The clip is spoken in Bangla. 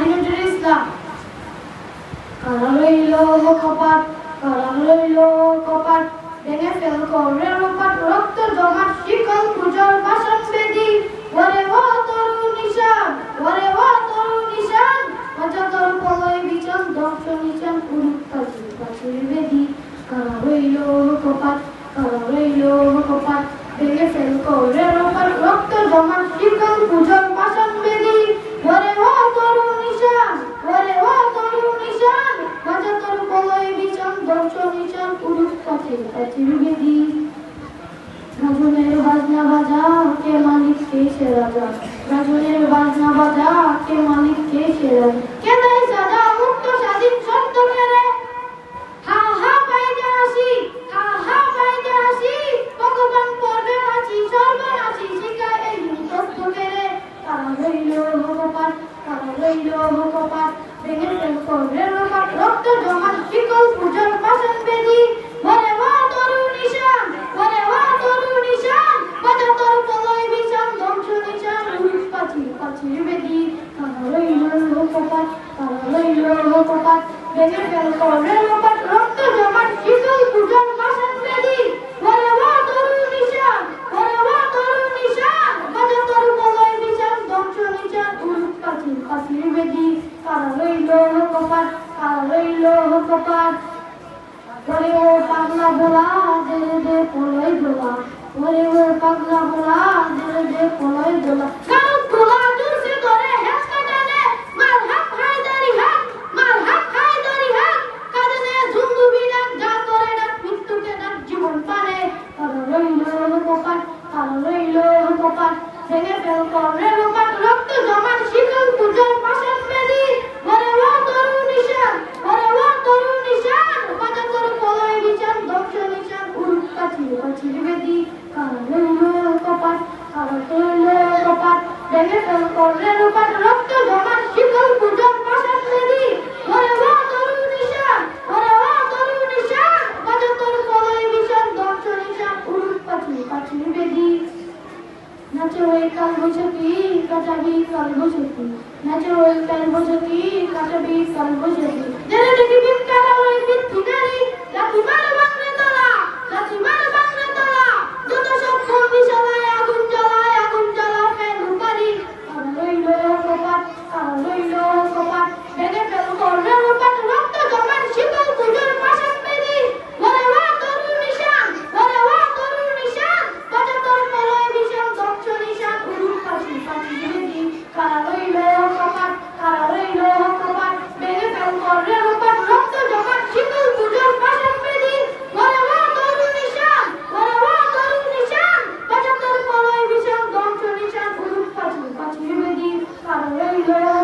আহিরুল ইসলাম কারা রইল কপাট কারা রইল কপাট ভেঙে ফেল করে রোপাট রক্ত জমাট শিকল খুজল বাসন বেদি ওরে ও তরু নিশান ওরে ও তরু নিশান অজাতর প্রলয় বিচন দর্শ নিশান উড়ুক্তা পাশুরি বেদি কারা কপাট কারা কপাট ভেঙে ফেল সে রাজা রাজনের বাজনা বাজা কে মালিক কে সে রাজা কে রক্ত জমান শিকল পূজার পাশন বেদি ভরে মা তরু নিশান ভরে মা তরু নিশান বাজা তোর পলয় বিশান ধ্বংস নিশান উলুস পাচি পাচির বেদি তারা রইল ভগবান তারা রইল ভগবান ভেঙে ফেল রক্ত জমান শিকল পূজার পাশন বেদি ভরে মা তরু নিশান ভরে মা তরু নিশান বাজা তোর পলয় বিশান ধ্বংস নিশান উলুস পাচি পাচির বেদি তারা রইল ভগবান তারা রইল ভগবান ওরে ও পাগলা ভোলা দে দে পলয় দোলা ওরে ও পাগলা ভোলা দে দে পলয় দোলা কপাট ভেঙে ফেল করে রূপাট রক্ত জমান শীতল পূজার পাশে বেদি ওরে ও তরু নিশান ওরে ও তরু নিশান বাজা তোর পলয় নিশান ধ্বংস নিশান উরুপ কাছির কাছির বেদি কারণ কপাট কারা রইল কপাট ভেঙে ফেল করে রূপাট রক্ত জমান শীতল পূজার পাশান বেদি ওরে ও তরু নিশান ওরে ও তরু নিশান বাজা তোর পলয় নিশান ধ্বংস নিশান উরুপ কাছির কাছির বেদি নাচে ওই কাল বৈশাখী কাটাবি কাল বৈশাখী নাচে ওই কাল বৈশাখী কাটাবি কাল বৈশাখী জেনে দেখি বিম কাটা ওই বৃদ্ধি নারী লাঠি মার বাংলা তলা লাঠি মার বাংলা তলা যত সব কর্মী সবাই আগুন জ্বালায় আগুন জ্বালা ফেল পারি আর রইল কপাট আর রইল কপাট ভেঙে ফেল করলে রূপাট রক্ত জমান শীতল পুজোর পাশান বেদি ওরে ওয়া তরু নিশান ওরে ওয়া তরু নিশান বাজা তোর পলয় বিশাল ধ্বংস নিশান উরুপ পাশি পাশি বেদি কারা রইল কপাট কারা রইল কপাট ভেঙে ফেল করলে রূপাট রক্ত জমান শীতল পুজোর পাশান বেদি ওরে ওয়া তরু নিশান ওরে ওয়া তরু নিশান বাজা